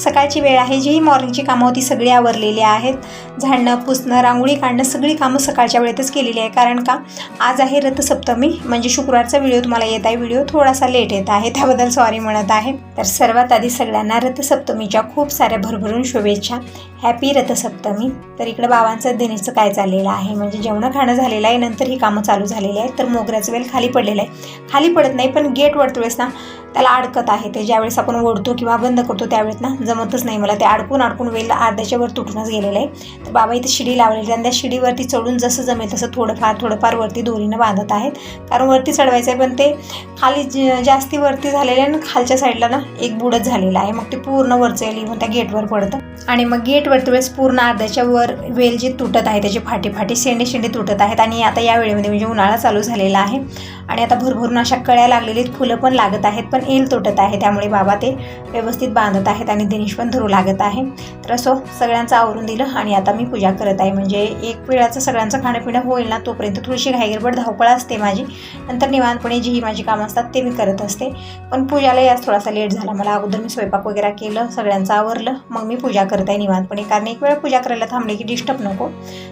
सकाळची वेळ आहे जी मॉर्निंगची कामं होती सगळी आवरलेली आहेत. झाडणं पुसणं रांगोळी काढणं सगळी कामं सकाळच्या वेळेतच केलेली आहे. कारण का? आज आहे रथसप्तमी म्हणजे शुक्रवारचा व्हिडिओ तुम्हाला येत आहे. व्हिडिओ थोडासा लेट येत आहे त्याबद्दल सॉरी म्हणत आहे. तर सर्वात आधी सगळ्यांना रथसप्तमीच्या खूप साऱ्या भरभरून शुभेच्छा. हॅपी रथसप्तमी. तर इकडं बाबांचं देण्याचं काय चाललेलं आहे? म्हणजे जेवणं खाणं झालेलं आहे नंतर ही कामं चालू झालेली आहेत. तर मोगऱ्याचं वेल खाली पडलेलं आहे. खाली पडत नाही पण गेट वळतो वेळेस ना. त्याला अडकत आहे. ते ज्यावेळेस आपण ओढतो किंवा बंद करतो त्यावेळेस ना जमतच नाही मला. ते अडकून अडकून वेल अर्ध्याच्या वर तुटूनच गेलेलं आहे. तर बाबा इथे शिडी लावलेली आहे आणि त्या शिडीवरती चढून जसं जमेल तसं थोडंफार थोडंफार वरती दोरीनं बांधत आहेत. कारण वरती चढवायचं आहे पण ते खाली ज- जास्ती वरती झालेलं आहे आणि खालच्या साईडला ना एक बुडच झालेलं आहे. मग ते पूर्ण वरचं येईल येऊन त्या गेटवर पडतं. आणि मग गेटवरती वेळेस पूर्ण अर्ध्याच्या वर वेल जे तुटत आहे त्याची फाटी फाटी शेंडे शेंडे तुटत आहेत. आणि आता या वेळेमध्ये म्हणजे उन्हाळा चालू झालेला आहे. आणि आता भरभरून अशा कळ्या लागलेली आहेत, फुलं पण लागत आहेत. पण ईल तुटत आहे. त्यामुळे बाबा ते व्यवस्थित बांधत आहेत आणि दिनेश पण धरू लागत आहे. तर असो सगळ्यांचं आवरून दिलं आणि आता मी पूजा करत आहे. म्हणजे एक वेळाचं सगळ्यांचं खाणंपिणं होईल ना तोपर्यंत थोडीशी घाईगडबड धावपळ असते माझी. नंतर निवांतपणे जी ही माझी कामं असतात ते मी करत असते. पण पूजाला याच थोडासा लेट झाला. मला अगोदर मी स्वयंपाक वगैरे केलं सगळ्यांचं आवरलं. मग मी पूजा करत आहे निवांतपणे. कारण एक वेळा पूजा करायला थांबले की डिस्टर्ब नको.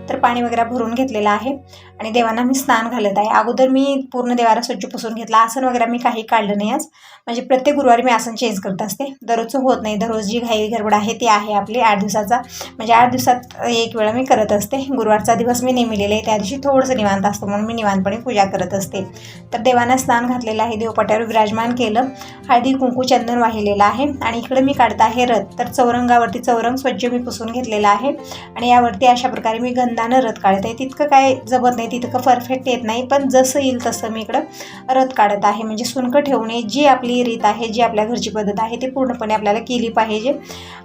तर पाणी वगैरे भरून घेतलेलं आहे आणि देवांना मी स्नान घालत आहे. अगोदर मी पूर्ण देवाला स्वच्छ पुसून घेतला. आसन वगैरे मी काही काढलं नाही आज. म्हणजे प्रत्येक गुरुवारी मी आसन चेंज करत असते. दररोजचं होत नाही. दररोज जी घाई गडबड आहे ती आहे आपली. आठ दिवसाचा म्हणजे आठ दिवसात एक वेळा मी करत असते. गुरुवारचा दिवस मी नेमिलेला आहे. त्या दिवशी थोडंसं निवांत असतो म्हणून मी निवांतपणे पूजा करत असते. तर देवांना स्नान घातलेलं आहे. देवपाट्यावर विराजमान केलं. हळदी कुंकू चंदन वाहिलेलं आहे. आणि इकडे मी काढत आहे रथ. तर चौरंगावरती चौरंग स्वच्छ मी पुसून घेतलेला आहे. आणि यावरती अशा प्रकारे मी गंधानं रथ काढत आहे. तितकं काय जमत नाही. तितकं परफेक्ट येत नाही. पण जसं येईल तसं मी इकडं रथ काढत आहे. म्हणजे सुनकं ठेवणे जी आपली रीत आहे जी आपल्या घरची पद्धत आहे ती पूर्णपणे आपल्याला केली पाहिजे.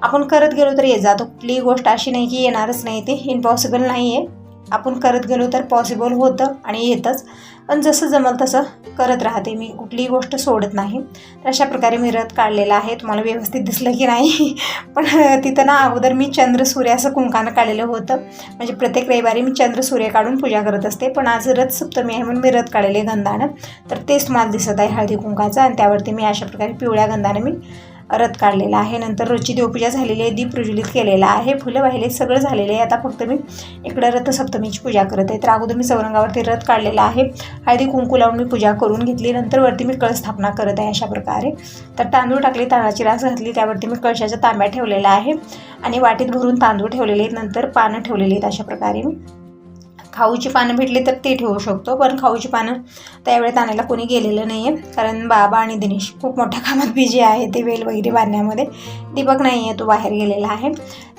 आपण करत गेलो तर ये जातो कुठलीही गोष्ट अशी नाही की येणारच नाही. ते इम्पॉसिबल नाही आहे आपण करत गेलो तर पॉसिबल होतं आणि येतंच. पण जसं जमल तसं करत राहते मी. कुठलीही गोष्ट सोडत नाही. तर अशा प्रकारे मी रथ काढलेला आहे. तुम्हाला व्यवस्थित दिसलं की नाही. पण तिथं ना अगोदर मी चंद्र सूर्य असं कुंकानं काढलेलं होतं. म्हणजे प्रत्येक रविवारी मी चंद्र सूर्य काढून पूजा करत असते. पण आज रथ सप्तमी आहे म्हणून मी रथ काढलेले गंधानं. तर तेच तुम्हाला दिसत आहे हळदी कुंकाचं. आणि त्यावरती मी अशा प्रकारे पिवळ्या गंधानं मी रथ काढलेला आहे. नंतर रोजची देवपूजा झालेली आहे दीप प्रज्वलित केलेला आहे. फुलं वाहिले सगळं झालेलं आहे. आता फक्त मी इकडं रथसप्तमीची पूजा करत आहे. तर अगोदर मी चौरंगावरती रथ काढलेला आहे. हळदी कुंकू लावून मी पूजा करून घेतली. नंतर वरती मी कळस स्थापना करत आहे अशा प्रकारे. तर तांदूळ टाकले तांदळाची रास घातली. त्यावरती मी कळशाच्या तांब्या ठेवलेला आहे. आणि वाटीत भरून तांदूळ ठेवलेले आहेत. नंतर पानं ठेवलेली आहेत अशा प्रकारे मी. खाऊची पानं भेटली तर ते ठेवू शकतो पण खाऊची पानं त्यावेळेत आणायला कोणी गेलेलं नाही आहे कारण बाबा आणि दिनेश खूप मोठ्या कामात बिझी आहे ते वेल वगैरे बांधण्यामध्ये. दीपक नाही आहे तो बाहेर गेलेला आहे.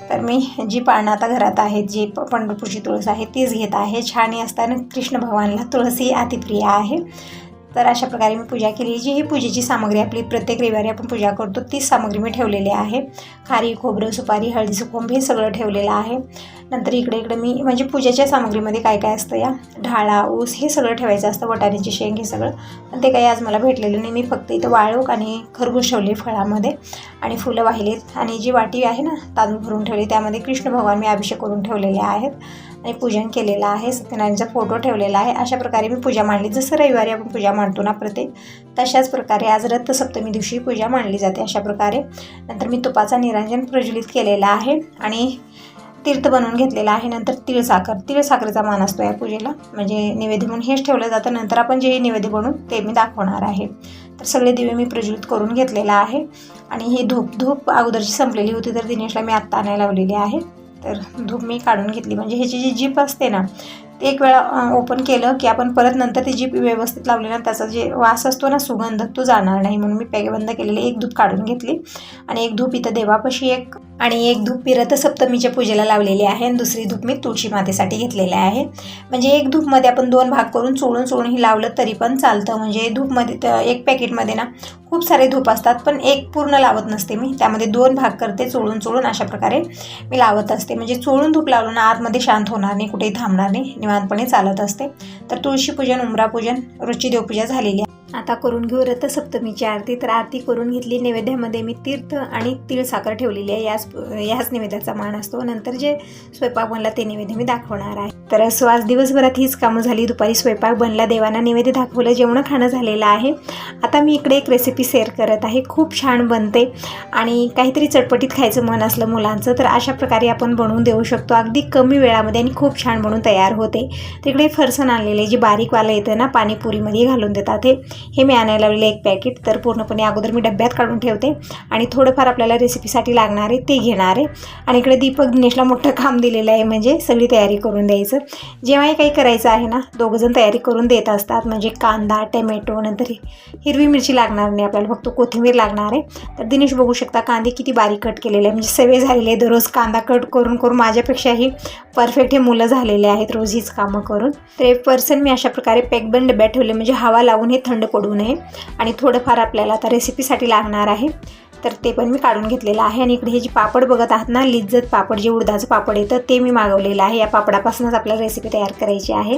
तर मी जी पानं आता घरात आहेत जी प- पंढरपूरची तुळस आहे तीच घेत आहे. छान असताना कृष्ण भगवानला तुळसी अतिप्रिय आहे. तर अशा प्रकारे मी पूजा केली जी ही पूजेची सामग्री आपली प्रत्येक रविवारी आपण पूजा करतो तीच सामग्री मी ठेवलेली आहे. खारी खोबरं सुपारी हळदी कोंब हे सगळं ठेवलेलं आहे. नंतर इकडे इकडे मी म्हणजे पूजेच्या सामग्रीमध्ये काय काय असतं या? ढाळा ऊस हे सगळं ठेवायचं असतं वटाण्याची शेंग हे सगळं. पण ते काही आज मला भेटलेलं नाही. मी फक्त इथं वाळूक आणि खरगूस ठेवले फळामध्ये आणि फुलं वाहिलेत. आणि जी वाटी आहे ना तांदूळ भरून ठेवली त्यामध्ये कृष्ण भगवान मी अभिषेक करून ठेवलेले आहेत. आणि पूजन केलेलं आहे सत्यनारायणचा फोटो ठेवलेला आहे. अशा प्रकारे मी पूजा मांडली. जसं रविवारी आपण पूजा मांडतो ना प्रत्येक तशाच प्रकारे आज रथ सप्तमी दिवशी पूजा मांडली जाते अशा प्रकारे. नंतर मी तुपाचा निरांजन प्रज्वलित केलेला आहे आणि तीर्थ बनवून घेतलेला आहे. नंतर तिळसाखर तिळसाखरेचा मान असतो या पूजेला. म्हणजे नैवेद्य म्हणून हेच ठेवलं जातं. नंतर आपण जे नैवेद्य बनवून ते मी दाखवणार आहे. तर सगळे दिवे मी प्रज्वलित करून घेतलेला आहे. आणि ही धूप धूप अगोदरची संपलेली होती तर दिनेशला मी आत्ता आणायला लावलेली आहे. तर धूप मी काढून घेतली. म्हणजे ह्याची जी जीप असते ना ते एक वेळा ओपन केलं की आपण परत नंतर ती जीप व्यवस्थित लावली ना त्याचा जे वास असतो ना सुगंध तो जाणार नाही. म्हणून मी पॅके बंद केलेली एक धूप काढून घेतली. आणि एक धूप इथं देवापाशी एक आणि एक धूप मी रथसप्तमीच्या पूजेला लावलेली आहे आणि दुसरी धूप मी तुळशी मातेसाठी घेतलेली आहे. म्हणजे एक धूपमध्ये आपण दोन भाग करून चोळून चोळूनही लावलं तरी पण चालतं. म्हणजे धूपमध्ये एक पॅकेटमध्ये ना खूप सारे धूप असतात पण एक पूर्ण लावत नसते मी. त्यामध्ये दोन भाग करते चोळून चोळून अशा प्रकारे मी लावत असते. म्हणजे चोळून धूप लावलं ना आतमध्ये शांत होणार नाही कुठेही थांबणार नाही निवांतपणे चालत असते. तर तुळशी पूजन उमरा पूजन रुची देवपूजा झालेली आहे. आता करून घेऊ रथसप्तमीची आरती. तर आरती करून घेतली. नैवेद्यामध्ये मी तीर्थ आणि तीळ साखर ठेवलेली आहे. याच याच नैवेद्याचा मान असतो. नंतर जे स्वयंपाक बनला ते नैवेद्य मी दाखवणार आहे. तर असं आज दिवसभरात हीच कामं झाली. दुपारी स्वयंपाक बनला. देवांना नैवेद्य दाखवलं. जेवणं खाणं झालेलं आहे. आता मी इकडे एक रेसिपी शेअर करत आहे. खूप छान बनते. आणि काहीतरी चटपटीत खायचं मन असलं मुलांचं तर अशा प्रकारे आपण बनवून देऊ शकतो. अगदी कमी वेळामध्ये आणि खूप छान बनवून तयार होते. तिकडे फरसन आणलेले जे बारीकवालं येतं ना पाणीपुरीमध्ये घालून देतात हे. हे मी आणायला लावलेलं एक पॅकेट तर पूर्णपणे अगोदर मी डब्यात काढून ठेवते. आणि थोडंफार आपल्याला रेसिपीसाठी लागणार आहे ते घेणार आहे. आणि इकडे दीपक दिनेशला मोठं काम दिलेलं आहे. म्हणजे सगळी तयारी करून द्यायचं. जेव्हाही काही करायचं आहे ना दोघंजण तयारी करून देत असतात. म्हणजे कांदा टमॅटो नंतर हिरवी मिरची लागणार नाही आपल्याला. फक्त कोथिंबीर लागणार आहे. तर दिनेश बघू शकता कांदे किती बारीक कट केलेले आहे म्हणजे सवय झालेले आहे दररोज कांदा कट करून करून माझ्यापेक्षाही परफेक्ट हे मुलं झालेले आहेत. रोज हीच कामं करून. तर एक पर्सन मी अशा प्रकारे पॅकबंद डब्यात ठेवले. म्हणजे हवा लावून हे थंड पडू नये. आणि थोडंफार आपल्याला आता रेसिपीसाठी लागणार आहे. तर ते पण मी काढून घेतलेलं आहे. आणि इकडे हे जे पापड बघत आहात ना लिज्जत पापड जे उडदाचं पापड येतं ते मी मागवलेलं आहे. या पापडापासूनच आपल्याला रेसिपी तयार करायची आहे.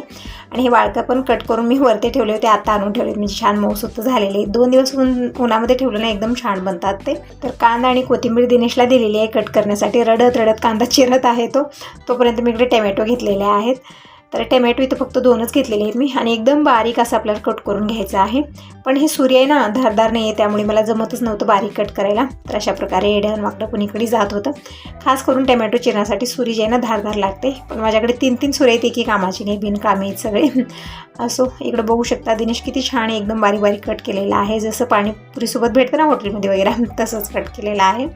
आणि हे वाळकं पण कट करून मी वरती ठेवले होते. आता आणून ठेवले म्हणजे छान मऊसूत झालेले. दोन दिवस उन्हामध्ये ठेवलं ना एकदम छान बनतात ते. तर कांदा आणि कोथिंबीर दिनेशला दिलेली आहे कट करण्यासाठी. रडत रडत कांदा चिरत आहे तो. तोपर्यंत मी इकडे टमॅटो घेतलेले आहेत. तर टमॅटो इथं फक्त दोनच घेतलेले आहेत मी. आणि एकदम बारीक असं आपल्याला कट करून घ्यायचं आहे. पण हे सूर्य आहे ना धारदार नाही आहे त्यामुळे मला जमतच नव्हतं बारीक कट करायला. तर अशा प्रकारे एड्यान वाकडं कुणीकडे जात होतं. खास करून टमॅटो चिरण्यासाठी सुरी जे आहे ना धारदार लागते. पण माझ्याकडे तीन तीन सुरे आहेत एकी कामाची नाही बिनकामे आहेत सगळे. असो इकडं बघू शकता दिनेश किती छान एकदम बारीक बारीक कट केलेलं आहे. जसं पाणीपुरीसोबत भेटतं ना हॉटेलमध्ये वगैरे तसंच कट केलेलं आहे.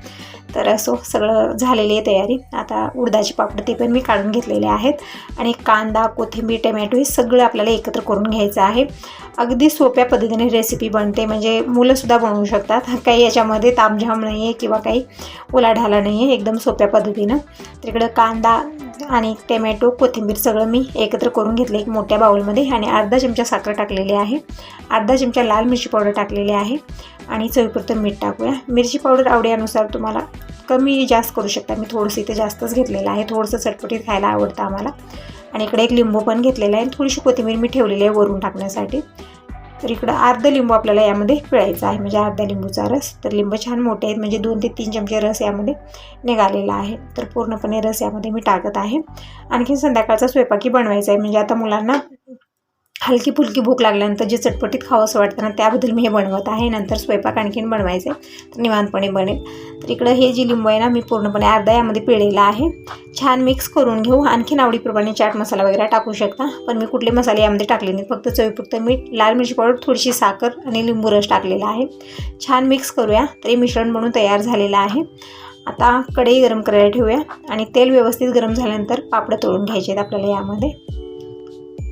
तर असो सगळं झालेली आहे तयारी. आता उडदाची पापड ते पण मी काढून घेतलेले आहेत. आणि कांदा कोथिंबीर टमॅटो हे सगळं आपल्याला एकत्र करून घ्यायचं आहे. अगदी सोप्या पद्धतीने रेसिपी बनते. म्हणजे मुलंसुद्धा बनवू शकतात. काही याच्यामध्ये तामझाम नाही आहे किंवा काही उलाढाला नाही आहे एकदम सोप्या पद्धतीनं. तिकडं कांदा आणि टोमॅटो कोथिंबीर सगळं मी एकत्र करून घेतलं एक मोठ्या बाउलमध्ये आणि अर्धा चमचा साखर टाकलेली आहे. अर्धा चमचा लाल मिरची पावडर टाकलेली आहे. आणि चवीपुरतं मीठ टाकूया. मिरची पावडर आवडीनुसार तुम्हाला कमी जास्त करू शकता. मी थोडंसं इथे जास्तच घेतलेलं आहे. थोडंसं चटपटीत खायला आवडतं आम्हाला. आणि इकडे एक लिंबू पण घेतलेला आहे. थोडीशी कोथिंबीर मी ठेवलेली आहे वरून टाकण्यासाठी. तर इकडं अर्ध लिंबू आपल्याला यामध्ये पिळायचा आहे. म्हणजे अर्धा लिंबूचा रस. तर लिंबू छान मोठे आहेत. म्हणजे दोन ते तीन चमचे रस यामध्ये निघालेला आहे. तर पूर्णपणे रस यामध्ये मी टाकत आहे. आणखी संध्याकाळचा स्वयंपाकी बनवायचा आहे. म्हणजे आता मुलांना हलकी फुलकी भूक लागल्यानंतर जे चटपटीत खावं असं वाटतं ना त्याबद्दल मी हे बनवत आहे. नंतर स्वयंपाक आणखीन बनवायचे तर निवांतपणे बनेल. तर इकडं हे जी लिंबू आहे ना मी पूर्णपणे अर्धा यामध्ये पिळलेला आहे. छान मिक्स करून घेऊ. आणखीन आवडीप्रमाणे चाट मसाला वगैरे टाकू शकता पण मी कुठले मसाले यामध्ये टाकले नाही फक्त चवीपुरतं मीठ लाल मिरची पावडर थोडीशी साखर आणि लिंबू रस टाकलेला आहे. छान मिक्स करूया. तरी मिश्रण बनून तयार झालेलं आहे. आता कढई गरम करायला ठेवूया आणि तेल व्यवस्थित गरम झाल्यानंतर पापडं तळून घ्यायचे आहेत आपल्याला यामध्ये.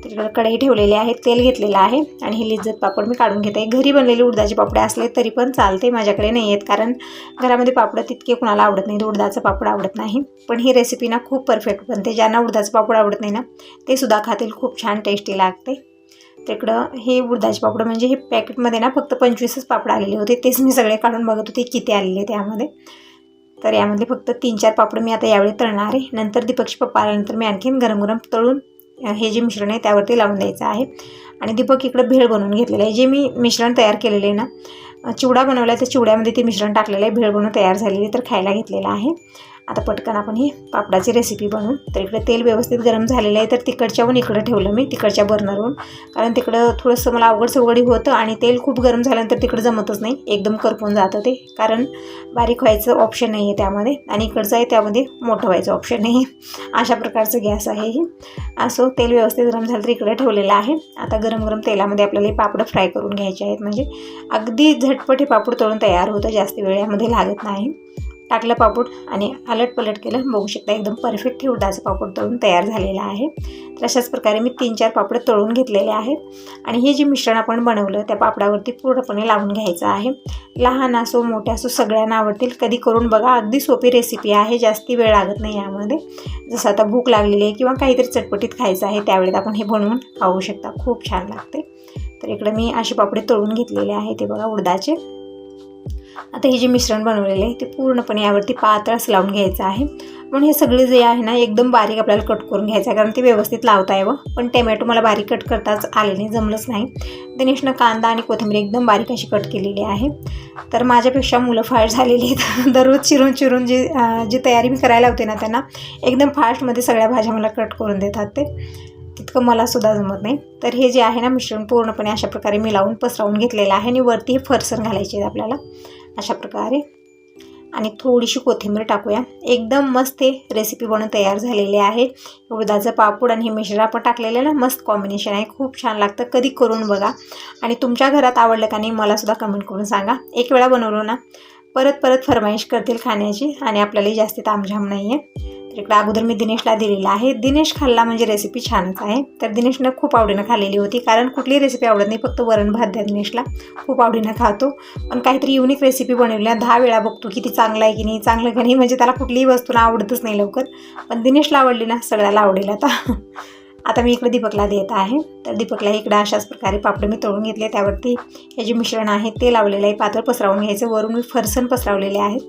तिकडं कढई ठेवलेली आहे तेल घेतलेलं आहे आणि हे लिज्जत पापड मी काढून घेते. घरी बनलेले उडदाचे पापडे असले तरी पण चालते माझ्याकडे नाही आहेत कारण घरामध्ये पापडं तितके कुणाला आवडत नाही उडदाचं पापड आवडत नाही. पण ही रेसिपी ना खूप परफेक्ट बनते ज्यांना उडदाचं पापड आवडत नाही ना ते सुद्धा खातील खूप छान टेस्टी लागते. तिकडं हे उडदाचे पापड म्हणजे हे पॅकेटमध्ये ना फक्त पंचवीसच पापड आलेले होते तेच मी सगळे काढून बघत होते किती आलेले त्यामध्ये तर यामध्ये फक्त तीन चार पापड मी आता यावेळी तळणार आहे. नंतर दीपक्ष पप्पा आल्यानंतर मी आणखीन गरम गरम तळून हे जे मिश्रण आहे त्यावरती लावून द्यायचं आहे. आणि दीपक इकडं भेळ बनवून घेतलेलं आहे. जे मी मिश्रण तयार केलेलं आहे ना चिवडा बनवला आहे तर चिवड्यामध्ये ते मिश्रण टाकलेलं आहे. भेळ बनवून तयार झालेली तर खायला घेतलेलं आहे. आता पटकन आपण ही पापडाची रेसिपी बनवू. तर इकडे तेल व्यवस्थित गरम झालेलं आहे तर तिकडच्याहून इकडं ठेवलं मी तिकडच्या बर्नरवरून कारण तिकडं थोडंसं मला अवघड सवडी होतं आणि तेल खूप गरम झाल्यानंतर तिकडं जमतच नाही. एकदम करपून जातं ते. कारण बारीक व्हायचं ऑप्शन नाही आहे त्यामध्ये आणि इकडचं आहे त्यामध्ये मोठं व्हायचं ऑप्शन नाही अशा प्रकारचं गॅस आहे हे. असो तेल व्यवस्थित गरम झालं तर इकडे ठेवलेलं आहे. आता गरम गरम तेलामध्ये आपल्याला हे पापडं फ्राय करून घ्यायचे आहेत. म्हणजे अगदी झटपट हे पापड तळून तयार होतं जास्त वेळामध्ये लागत नाही. टाकलं पापड आणि अलट पलट केलं. बघू शकता एकदम परफेक्ट उडदाचं पापड तळून तयार झालेलं आहे. तर अशाच प्रकारे मी तीन चार पापड तळून घेतलेले आहेत. आणि हे जे मिश्रण आपण बनवलं त्या पापडावरती पूर्णपणे लावून घ्यायचं आहे. लहान असो मोठे असो सगळ्यांना आवडतील. कधी करून बघा अगदी सोपी रेसिपी आहे. जास्ती वेळ लागत नाही यामध्ये. जसं आता भूक लागलेली आहे किंवा काहीतरी चटपटीत खायचं आहे त्यावेळेत आपण हे बनवून खाऊ शकता. खूप छान लागते. तर इकडं मी असे पापडे तळून घेतलेले आहे ते बघा उडदाचे. आता हे जे मिश्रण बनवलेले आहे ते पूर्णपणे यावरती पातळस लावून घ्यायचं आहे. म्हणून हे सगळे जे आहे ना एकदम बारीक आपल्याला कट करून घ्यायचं आहे कारण ते व्यवस्थित लावता यावं. पण टोमॅटो मला बारीक कट करताच आले नाही जमलंच नाही. दिनेशनं कांदा आणि कोथिंबीर एकदम बारीक अशी कट केलेली आहे. तर माझ्यापेक्षा मुलं फास्ट झालेली आहेत. दररोज चिरून चिरून जी जी तयारी मी करायला होते ना त्यांना एकदम फास्टमध्ये सगळ्या भाज्या मला कट करून देतात ते. इतकं मला सुद्धा जमत नाही. तर हे जे आहे ना मिश्रण पूर्णपणे अशा प्रकारे मिलावून पसरवून घेतलेलं आहे आणि वरती हे फरसण घालायचे आहेत आपल्याला. अशा प्रकारे. आणि थोडीशी कोथिंबीर टाकूया. एकदम मस्त हे रेसिपी बनवून तयार झालेली आहे. उडदाचं पापड आणि हे मिश्रण आपण टाकलेलं ना मस्त कॉम्बिनेशन आहे. खूप छान लागतं. कधी करून बघा. आणि तुमच्या घरात आवडलं का नाही मला सुद्धा कमेंट करून सांगा. एक वेळा बनवलो ना परत परत फरमाईश करतील खाण्याची आणि आपल्यालाही जास्ती तामझाम नाही आहे तर इकडं अगोदर मी दिनेशला दिलेला आहे. दिनेश खाल्ला म्हणजे रेसिपी छानच आहे. तर दिनेशनं खूप आवडीनं खाल्लेली होती. कारण कुठलीही रेसिपी आवडत नाही फक्त वरण भात द्या दिनेशला. खूप आवडीनं खातो. पण काहीतरी युनिक रेसिपी बनवल्या. दहा वेळा बघतो किती चांगलं आहे की नाही. चांगलं का नाही म्हणजे त्याला कुठलीही वस्तू ना आवडतच नाही लवकर. पण दिनेशला आवडली ना सगळ्याला आवडेल आता. आता मी इकडे दीपकला देत आहे. तर दीपकला इकडं अशाच प्रकारे पापड मी तळून घेतले. त्यावरती हे जे मिश्रण आहे ते लावलेलं आहे. पातळ पसरावून घ्यायचं. वरून मी फरसण पसरवलेले आहेत.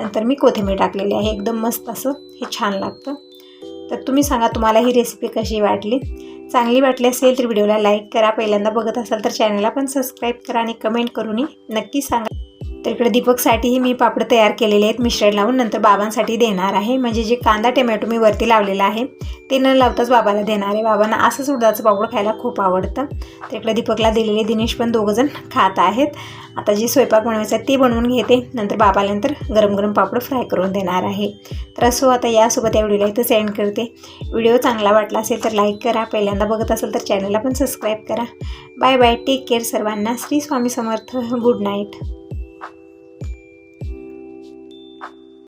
नंतर मी कोथिंबीर टाकलेली आहे. एकदम मस्त असं हे छान लागतं. तर तुम्ही सांगा तुम्हाला ही रेसिपी कशी वाटली? चांगली वाटली असेल तर व्हिडिओला लाईक करा. पहिल्यांदा बघत असाल तर चॅनलला पण सबस्क्राईब करा आणि कमेंट करूनही नक्की सांगा. तर इकडे दीपकसाठीही मी पापड तयार केलेले आहेत. मिश्रण लावून नंतर बाबांसाठी देणार आहे. म्हणजे जे कांदा टोमॅटो मी वरती लावलेला आहे ते न लावताच बाबाला देणार आहे. बाबांना असंच उडदाचं पापड खायला खूप आवडतं. तर इकडे दीपकला दिलेले दिनेश पण दोघंजण खात आहेत. आता जे स्वयंपाक बनवायचा ती ते बनवून घेते. नंतर बाबाला नंतर गरम गरम पापड फ्राय करून देणार आहे. तर असो आता यासोबत या व्हिडिओला इथं सेंड करते. व्हिडिओ चांगला वाटला असेल तर लाईक करा. पहिल्यांदा बघत असेल तर चॅनलला पण सबस्क्राईब करा. बाय बाय टेक केअर सर्वांना. श्री स्वामी समर्थ. Good night